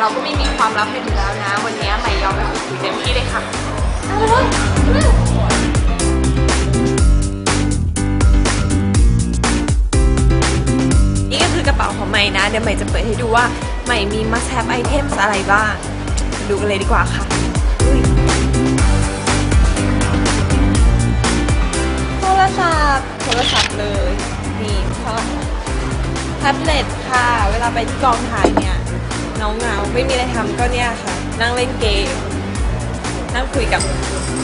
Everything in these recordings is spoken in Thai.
เราก็ไม่มีความลับกันอยู่แล้วนะ วันนี้ใหม่ยอมไปคุยเต็มที่เลยค่ะนี่ก็คือกระเป๋าของใหม่นะ เดี๋ยวใหม่จะเปิดให้ดูว่าใหม่มีมัสแฮปไอเทมอะไรบ้าง ดูกันเลยดีกว่าค่ะโทรศัพท์โทรศัพท์เลย นี่แท็บเล็ตค่ะ เวลาไปที่กองถ่ายเนี่ย เงาเงาๆไม่มีอะไรทำก็เนี่ยค่ะ นั่งเล่นเกม นั่งคุยกับ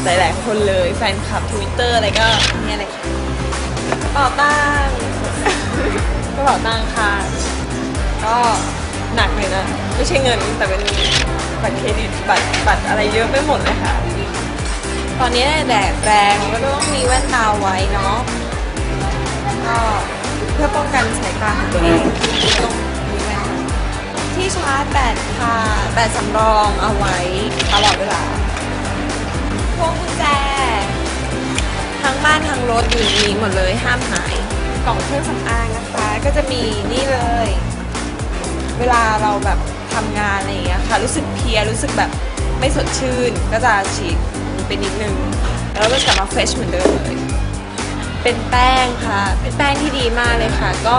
หลาย ๆ คนเลย แฟนคลับ Twitter อะไรก็เนี่ยเลยค่ะกระเป๋าตังค์กระเป๋าตังค์ค่ะ ก็หนักเลยนะ ไม่ใช่เงินแต่เป็นบัตรเครดิตบัตรบัตรอะไรเยอะไปหมดเลยค่ะ ตอนนี้แดดแรงก็ต้องมีแว่นตาไว้เนาะก็เพื่อป้องกันสายตาของตัวเองต้อง ที่ชาร์จแบตค่ะแบตสำรองเอาไว้ตลอดเวลา พวงกุญแจ ทั้งบ้านทั้งรถอยู่นี้หมดเลยห้ามหาย กล่องเครื่องสำอางนะคะ ก็จะมีนี่เลย เวลาเราแบบทำงานอะไรอย่างเงี้ยค่ะ รู้สึกเพลียรู้สึกแบบไม่สดชื่น ก็จะฉีดไปนิดนึง แล้วก็กลับมาเฟรชเหมือนเดิมเลย เป็นแป้งค่ะ เป็นแป้งที่ดีมากเลยค่ะ ก็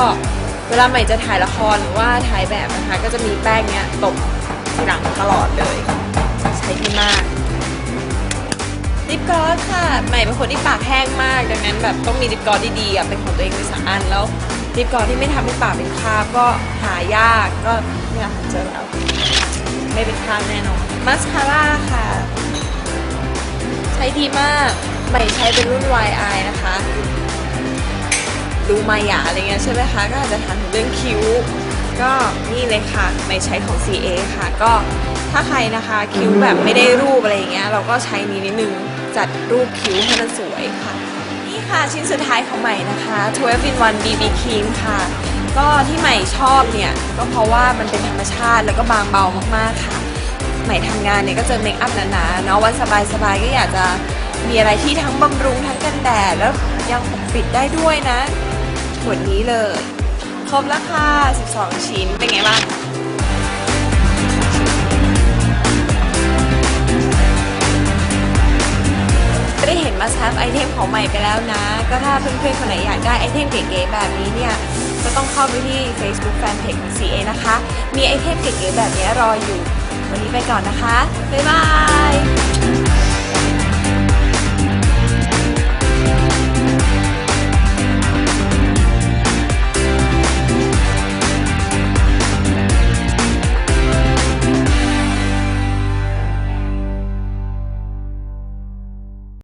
เวลาใหม่จะถ่ายละครหรือว่าถ่ายแบบนะคะ ก็จะมีแป้งเนี้ยตบทีหลังตลอดเลย ใช้ดีมากลิปกลอสค่ะ ใหม่เป็นคนที่ปากแห้งมาก ดังนั้นแบบต้องมีลิปกลอสดีๆอะเป็นของตัวเองเป็นสักอันแล้วลิปกลอสที่ไม่ทำให้ปากเป็นคราบก็หายากก็เนี่ยค่ะเจอแล้วไม่เป็นคราบแน่นอนมาสคาร่าค่ะ ใช้ดีมาก ใหม่ใช้เป็นรุ่น YI นะคะ ดูมายาอะไรเงี้ยใช่ไหมคะ ก็อาจจะถามถึงเรื่องคิ้ว ก็นี่เลยค่ะไม่ใช้ของ CA ค่ะ ก็ถ้าใครนะคะคิ้วแบบไม่ได้รูปอะไรอย่างเงี้ยเราก็ใช้นี้นิดนึงจัดรูปคิ้วให้มันสวยค่ะ นี่ค่ะชิ้นสุดท้ายของใหม่นะคะ12 in 1 BB cream ค่ะ ก็ที่ใหม่ชอบเนี่ยก็เพราะว่ามันเป็นธรรมชาติแล้วก็บางเบามากๆค่ะ ใหม่ทำงานเนี่ยก็เจอเมคอัพหนาๆเนาะวันสบายๆก็อยากจะมีอะไรที่ทั้งบำรุงทั้งกันแดดแล้วยังปกปิดได้ด้วยนะ ขวดนี้เลย ครบแล้วค่ะ12 ชิ้น เป็นไงบ้างได้เห็นมาซับไอเทมของใหม่ไปแล้วนะ ก็ถ้าเพื่อนๆคนไหนอยากได้ไอเทมเก๋ๆแบบนี้เนี่ยก็ต้องเข้าไปที่ Facebook Fanpage ของ CA นะคะ มีไอเทมเก๋ๆแบบนี้รออยู่ วันนี้ไปก่อนนะคะ บ๊ายบาย